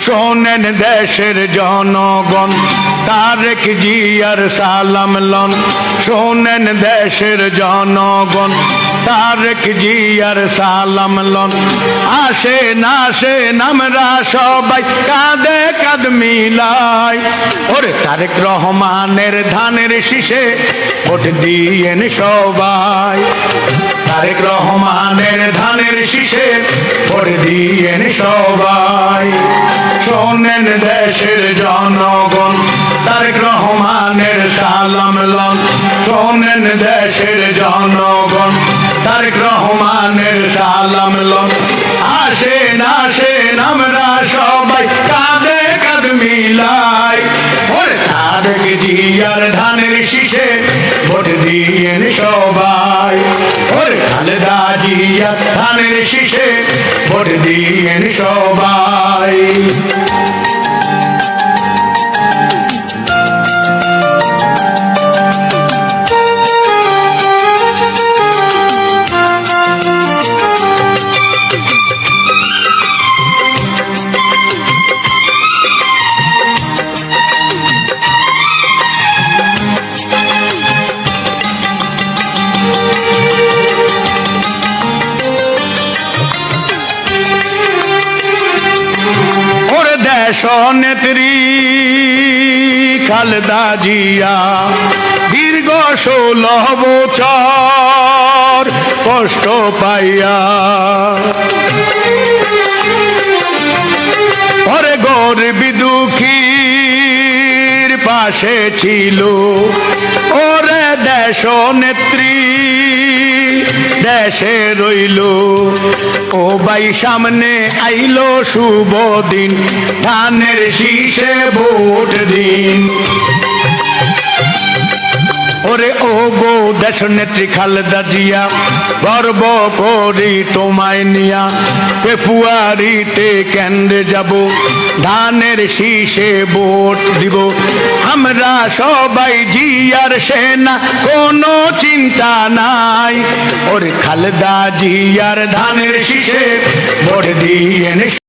শোনেন দেশের জনগণ, তারেক জিয়ার সালাম লন। শোনেন দেশের জনগণ, তারেক জিয়ার সালাম লন। আসে না, আসে আমরা সবাই কাঁদে কাঁদ মিলাই। ওরে তারেক রহমানের ধানের শীষে ভোট দিয়েন সবাই। তারেক রহমানের ধানের শীষে ভোট দিয়েন সবাই। শোনেন দেশের জনগণ, তারেক রহমানের সালাম লন শোনেন দেশের জনগণ, তারেক রহমানের সালাম লন আসেন আসেন আমরা সবাই, কাঁধে কাঁধ মিলাই। ওরে তারেক জিয়ার ধানের শীষে ভোট দিয়েন সবাই। ওরে খালেদা জিয়ার ধানের শীষে ভোট দিয়েন সবাই। ওরে দেশ নেত্রী খালদা জিয়া, দীর্ঘ ষোলহ বছর কষ্ট পাইয়া। ওরে গরিবি দুঃখীর পাশে ছিল ওরে দেশ নেত্রী দেশে রইল। ও বাই সামনে আইলো শুভ দিন। ধানের শীষে ভোট দিন। ওরে ও গো, দেশ নেত্রী খালেদা জিয়া, গর্ব করি তোমায় নিয়া। ফেব্রুয়ারিতে কেন্দ্রে যাব, ধানের শীষে ভোট দিব। আমরা সবাই জিয়ার সেনা কোনো চিন্তা নাই। ওর খালদা জিয়ার ধানের শীষে ভোট দিয়ে